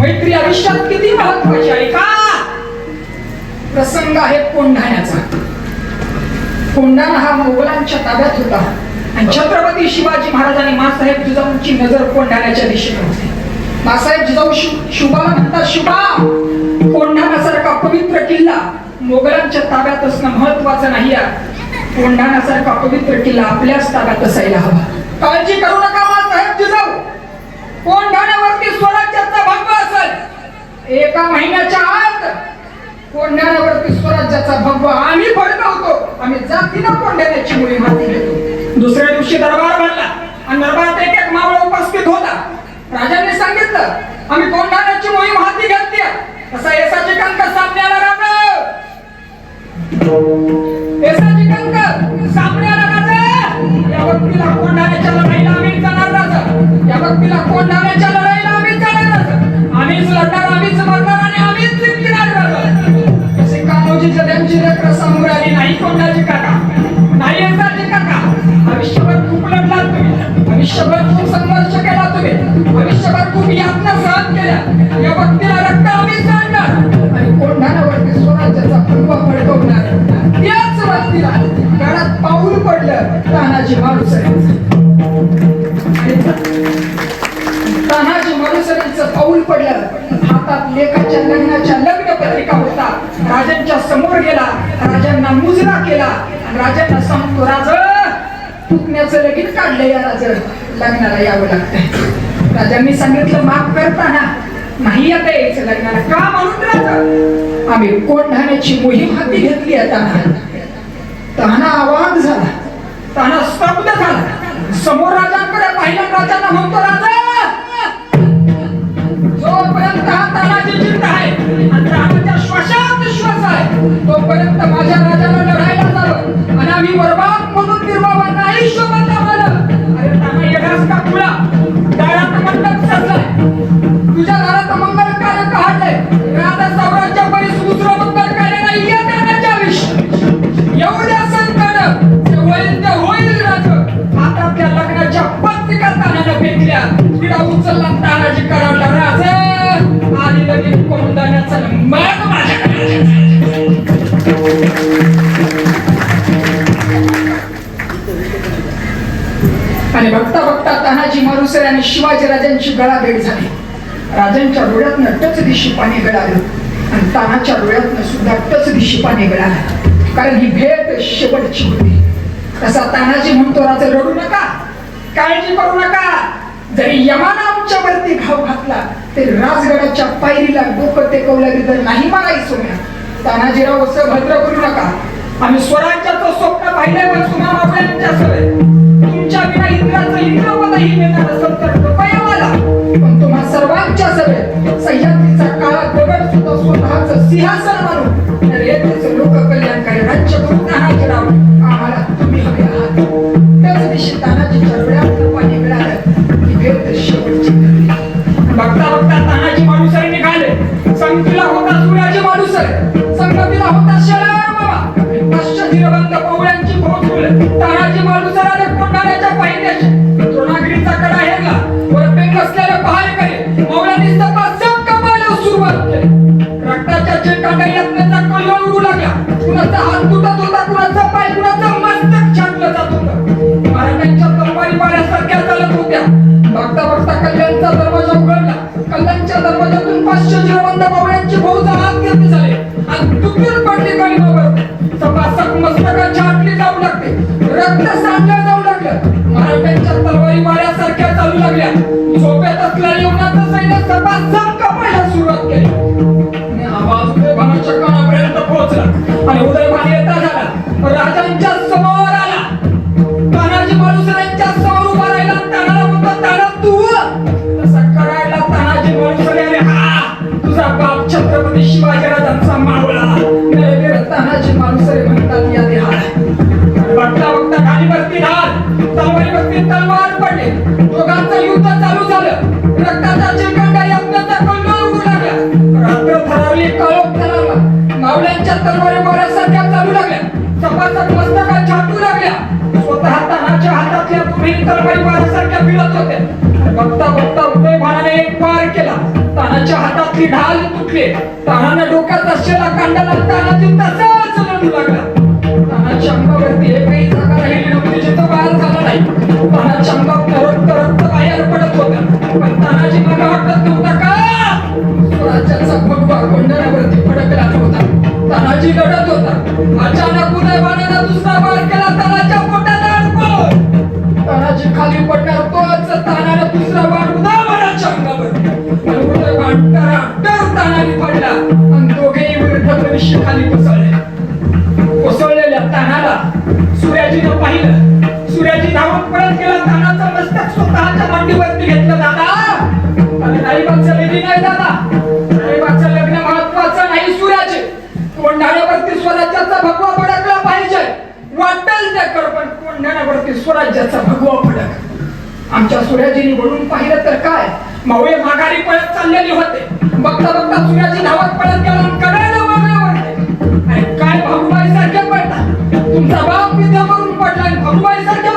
मैत्री आयुष्यात किती महत्वाची आहे का? प्रसंग आहे कोंढाण्याचा. कोंढाणा हा मोगलांच्या ताब्यात होता. आणि छत्रपती शिवाजी महाराजांनी मासाहेब जिजाऊंची नजर कोंढाण्याच्या दिशेने होती. मासाहेब जिजाऊ शि- शुभाला म्हणतात शुभा कोंढाण्यासारखा पवित्र किल्ला मोगलांच्या ताब्यात असणं महत्वाचं नाही आहे. कोंढाण्यासारखा पवित्र किल्ला आपल्याच ताब्यात असायला हवा. काळजी करू नका मासाहेब जिजाऊ. कोंढाणा एका महिन्याच्या आत कोंढाण्यावरती स्वराज्याचा भगव आम्ही फडकवतो आम्ही जातीनं कोंढाण्याची मोहीम हाती घेतो दुसऱ्या दिवशी दरबार भरला आणि दरबारात एक एक मावळ उपस्थित होता. राजाने सांगितलं आम्ही कोंढाण्याची मोहीम हाती घेतली उपलब्धात तुम्ही. भविष्यभर खूप संघर्ष केला तुम्ही. भविष्यभर खूप यातना सहन केल्या. या व्यक्तीला रक्त आम्ही सांगणार. आणि कोंढाण्यावरती स्वराज्याचा पूर्व फडकवणार त्याच व्यक्तीला घरात पाऊल पडलं तानाजी माणूस तानाजी माणूसरीचं पाऊल पडलं. हातात लेखाच्या लग्नाच्या लग्न पत्रिका होता. राजांच्या समोर गेला. राजांना मुजरा केला. राजांना सांगतो राजा पुतण्याचं लगीन काढलं या राजा लग्नाला यावं लागतंय. राजांनी सांगितलं माफ करताना नाही आता यायचं लग्नाला. का म्हणून राजा? आम्ही कोंढाण्याची मोहीम हाती घेतली आता ताना. आवाज झाला. ताना स्तब्ध झाला. समोर राजांकडे पाहिलं राजांना म्हणतो राजा जोपर्यंत हा तानाजी चिंता आहे आणि राजाच्या श्वासात श्वास आहे तोपर्यंत माझ्या तानाजी मारुसर आणि शिवाजी राजांची गळाभेट झाली. राजांच्या डोळ्यातनं टच दिशी पाणी गळालं आणि तानाच्या डोळ्यातनं सुद्धा टच दिशी पाणी गळालं. कारण ही भेट शेवटची होती. तसा तानाजी म्हणतो राजा रडू नका. काळजी करू नका. जरी यमाना आमच्यावरती घाव घातला तरी राजगडाच्या पायरीला डोकं टेकवलं तर नाही मारायचं सोन्या. तानाजीराव असं भद्र करू नका. आम्ही स्वराज्याचं स्वप्न पाहिलंय पण आपल्या तुमच्या विना इंद्राचं इंद्र मिळणार असेल तर कृपया मला पण तुम्हा सर्वांच्या सभेत सह्याद्रीचा काळा दगड सुद्धा स्वतःच सिंहासन मानून रेतेच लोक कल्याणकारी राज्य हा तानाजीराव आम्हाला तुम्ही हवे आहात. त्याच दिवशी तानाजीच्या डोळ्यात पाणी मिळालं शेवटची बघता येऊनाचं सैन्य सपासक सुरुवात केली आवाज उदयभानाच्या कानापर्यंत पोहोचला आणि उदयभान येता झाला राजांच्या समोर आला तानाजी मालुसऱ्यांच्या समोर उभा राहिला तानाला म्हणतो ताना तू तसं करायला तानाजी मालुसरे अरे हा तुझा बाप छत्रपती शिवाजी राजांचा मावळा तानाजी मालुसरे म्हणतात या देहाला बघता बघता खालीवरती धार तलवारीवरती तलवार पडले. दोघांचं युद्ध चालू झालं. रक्ताचा चिरकांडा यज्ञाचा कल्लोळ उडू लागला. रात्र थरारली काळोख थरारला मावळ्यांच्या तलवारी माऱ्यासारख्या चालू लागल्या. सपासप मस्तका छाटू लागल्या. स्वतः तहाच्या हातातल्या तुम्ही तलवारी माऱ्यासारख्या पिळत होत्या. बघता बघता उदय भानाने एक पार केला. तानाच्या हातातली ढाल तुटले. तानानं डोक्यात असलेला कांडाला तानाची तसाच लढू लागला. तानाच्या अंगावरती एकही जागा राहिली नव्हती जिथं बाहेर झाला नाही. तानाच्या अंगात रक्त रक्त बाहेर पडत होतं. पण तानाजी मला वाटत नव्हता का? स्वराज्याचा भगवा गोंधळावरती फडकला होता तानाजी लढत होता. अचानक उदयवानानं दुसरा वार आमच्या सूर्याजीने वळून पाहिलं तर काय? मावळे माघारी पळत चाललेले होते. बघता बघता सूर्याजी धावत पळत गेला कडायला वळले अरे काय भाऊबाई सारखे पळता तुमचा बाप विद्या करून पडला भाऊबाई सारखे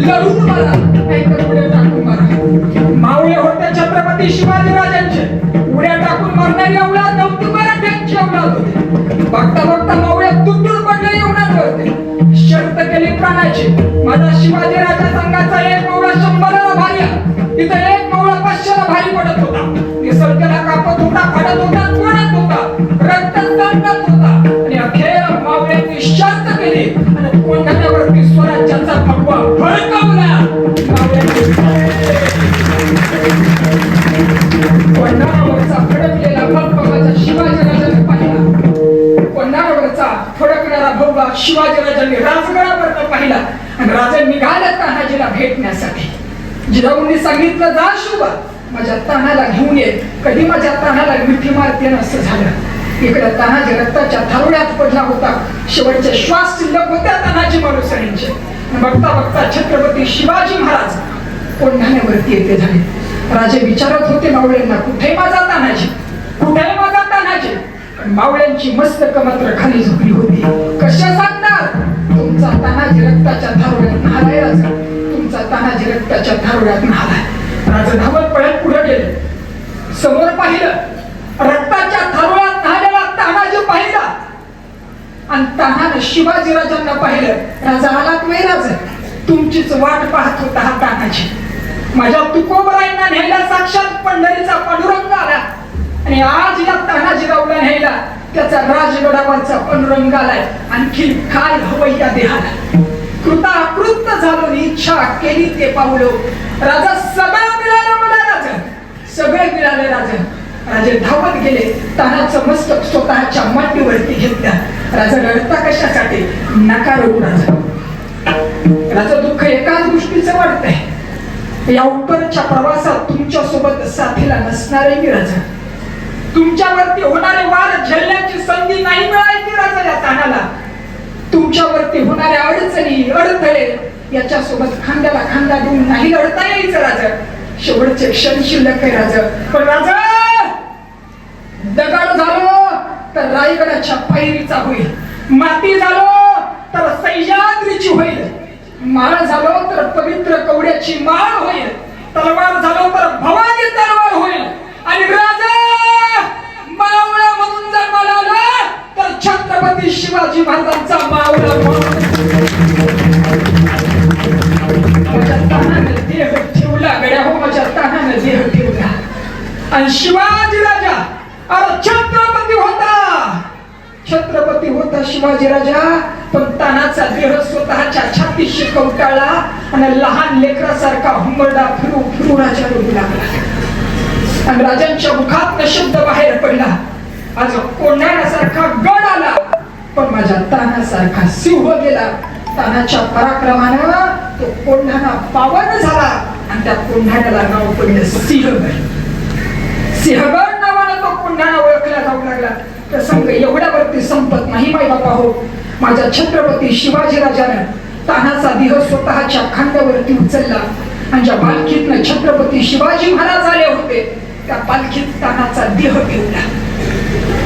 सूर्याचे लढून काही नाहीतर पुढे टाकून मारा मावळे होते छत्रपती शिवाजी राजांचे उड्या टाकून मारणारी अवलाद नव्हती त्यांची अवलाद होते. बघता बघता मावळे तुटून पडले एवढाच होते शर्त केली प्राणाची. माझा शिवाजी राजा संघाचा एक मावळा शंभराला भारी आहे. तिथं एक मावळा पाचशेला भारी पडत होता. निसर्गाला कापत होता फाडत होता तोडत होता. रक्त होता. जिजाऊंनी सांगितलं जा शिवा माझ्या तानाला घेऊन ये. कधी माझ्या तानाला मिठी मारते असं झालं. इकडे तानाजी रक्ताच्या थारोड्यात पडला होता शेवटचे श्वास शिल्लक होत्या तानाजी माणुसणींचे बघता बघता छत्रपती शिवाजी महाराज कोंढाण्यावरती येते झाले. राजे विचारत होते मावळ्यांना कुठे माझा तानाजी? कुठे माझा तानाजी? पण मावळ्यांची मस्तक मात्र खाली झोपली होती. कशा सांगणार? तुमचा तानाजी रक्ताच्या थारोड्यात नालाय तुमचा तानाजी रक्ताच्या थारोड्यात नालाय राजा धावत पळत पुढे गेले. समोर पाहिलं रक्ताच्या थारोळ्यात न्हालेला तानाजी पाहिला. आणि तानानं शिवाजी राजांना पाहिलं राजा आलात नाही राजा तुमचीच वाट पाहत होता हा तानाजी. माझ्या तुकोबराईंना न्यायला साक्षात पंढरीचा पांडुरंग आला. आणि आज या तानाजीरावला न्यायला त्याचा राजगडावरचा पांडुरंग आलाय. आणखी काय हवं या देहाला? कृताकृत झालो इच्छा केली ते पाहुलो राजा सगळं मिळालं मला राजा. सगळे मिळाले राजा. राजे धावत गेले तानाचं मस्तक स्वतःच्या मांडीवरती घेतल्या. राजा रडता कशासाठी? नका रडू राजा. राजा दुःख एकाच गोष्टीचं वाटतंय या उपरच्या प्रवासात तुमच्यासोबत साथीला नसणारे मी राजा. तुमच्यावरती होणारे वार झेलण्याची संधी नाही मिळायची राजा या तानाला. तुमच्यावरती होणाऱ्या अडचणी अडथळे याच्या सोबत खांद्याला खांदा देऊन नाही लढता यायचं राजा. शेवटचे क्षण शिल्लक आहे राजा. पण राजा दगड झालो तर रायगडाच्या पायरीचा होईल. माती झालो तर सह्याद्रीची होईल. माळ झालो तर पवित्र कवड्याची माळ होईल. तलवार झालो तर भवानी तलवार होईल. आणि राजा मावळा म्हणून जर मला आला तर छत्रपती शिवाजी महाराजांचा आणि शिवाजी राजा अरे छत्रपती होता. छत्रपती होता शिवाजी राजा पण तानाचा देह स्वतःच्या छातीशी कवटाळला आणि लहान लेकरासारखा हुंबरडा फिरू फिरू राजा रडू लागला. आणि राजांच्या मुखात शब्द बाहेर पडला. आज कोंढाण्यासारखा गड आला पण माझ्या तानासारखा सिंह गेला. तानाच्या पराक्रमानं तो कोंढाणा पावन झाला आणि त्या कोंढाण्याला नाव पडलं सिंहगड सिंहगड नावानं तो कोंढाणा ओळखला जाऊ लागला. प्रसंग एवढ्यावरती संपत नाही माई बापा हो. माझ्या छत्रपती शिवाजी राजानं तानाचा देह स्वतःच्या खांद्यावरती उचलला. आणि ज्या पालखीतनं छत्रपती शिवाजी महाराज आले होते त्या पालखीत तानाचा देह ठेवला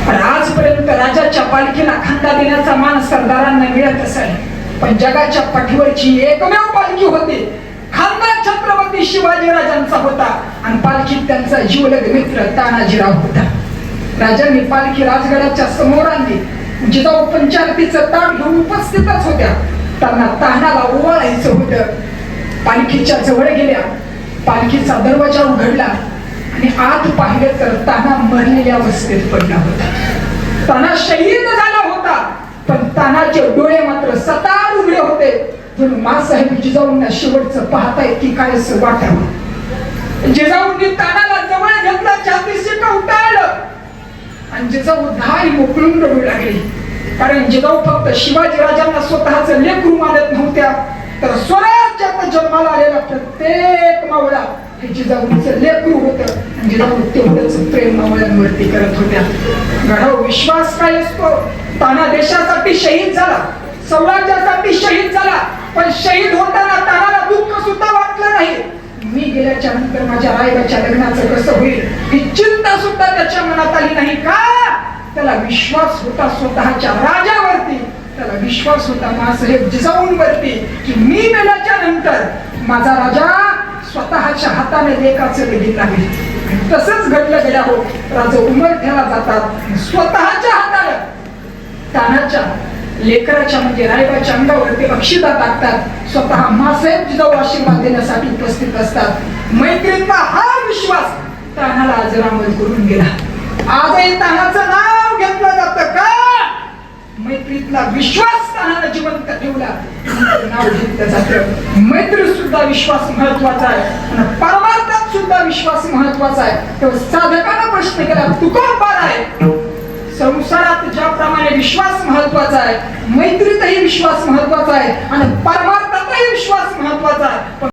पण आजपर्यंत राजाच्या पालखीला खांदा देण्याचा मान सरदारांना मिळत असेल पण जगाच्या पाठीवरची एकमेव पालखी होती खांदा छत्रपती शिवाजी राजांचा होता आणि पालखीत त्यांचा जीवलग मित्र तानाजीराव होता. राजांनी पालखी राजगडाच्या समोर आणली जिजाऊ पंचायतीचं ताण घेऊन उपस्थितच होत्या. त्यांना तानाला ओवाळायचं होतं. पालखीच्या जवळ गेल्या. पालखीचा दरवाजा उघडला आणि आत पाहिलं तर ताना मरलेल्या अवस्थेत पडला होता. ताना शहीद झाला होता. पण तानाचे डोळे मात्र सतार उघडे होते. म्हणून मासाहेब जिजाऊंना शेवटचं पाहताय की काय असं वाटावं. जिजाऊंनी तानाला जवळ घेतला छातीशी कवटाळलं आणि जिजाऊ धाय मोकळून रडू लागली. कारण जिजाऊ फक्त शिवाजी राजांना स्वतःच लेकरू मानत नव्हत्या. तर स्वराज्यात जन्माला आलेला प्रत्येक मावळा हे जिजाऊचं लेकरू होतं. जिजाऊ तेवढंच प्रेम मावळ्यांवरती करत होत्या. गढाव विश्वास काय असतो? ताना देशासाठी शहीद झाला. स्वराज्यासाठी शहीद झाला. पण शहीद होताना तानाला दुःख सुद्धा वाटलं नाही. मी गेल्याच्यानंतर माझ्या रायबाच्या लग्नाचं कसं होईल ही चिंता सुद्धा त्याच्या मनात आली नाही का? त्याला विश्वास होता स्वतःच्या राजावरती. त्याला विश्वास होता मासाहेब जिजाऊंवरती की मी गेल्याच्यानंतर माझा राजा स्वतःच्या हाताने लेखाचं लगीन आहे. तसंच घडलं गेल्या हो राजा उमरठ्याला जातात स्वतःच्या हाताने तानाच्या लेकराच्या म्हणजे रायबाच्या अंगावरती अक्षिता टाकतात. स्वतः मासाहेब जिजाऊ आशीर्वाद देण्यासाठी उपस्थित असतात. मैत्रीचा हा विश्वास? तानाला आज रामल करून गेला. आजही तानाचं नाव घेतलं जात का? मैत्रीतला विश्वास तानाला जिवंत ठेवला. नाव घेतलं जात. मैत्री सुद्धा विश्वास महत्त्वाचा आहे. आणि परमार्थात सुद्धा विश्वास महत्त्वाचा आहे. तेव्हा साधकानं प्रश्न केला तुका पार आहे? संसारात ज्याप्रमाणे विश्वास महत्त्वाचा आहे मैत्रीतही विश्वास महत्त्वाचा आहे आणि परमार्थातही विश्वास महत्त्वाचा आहे.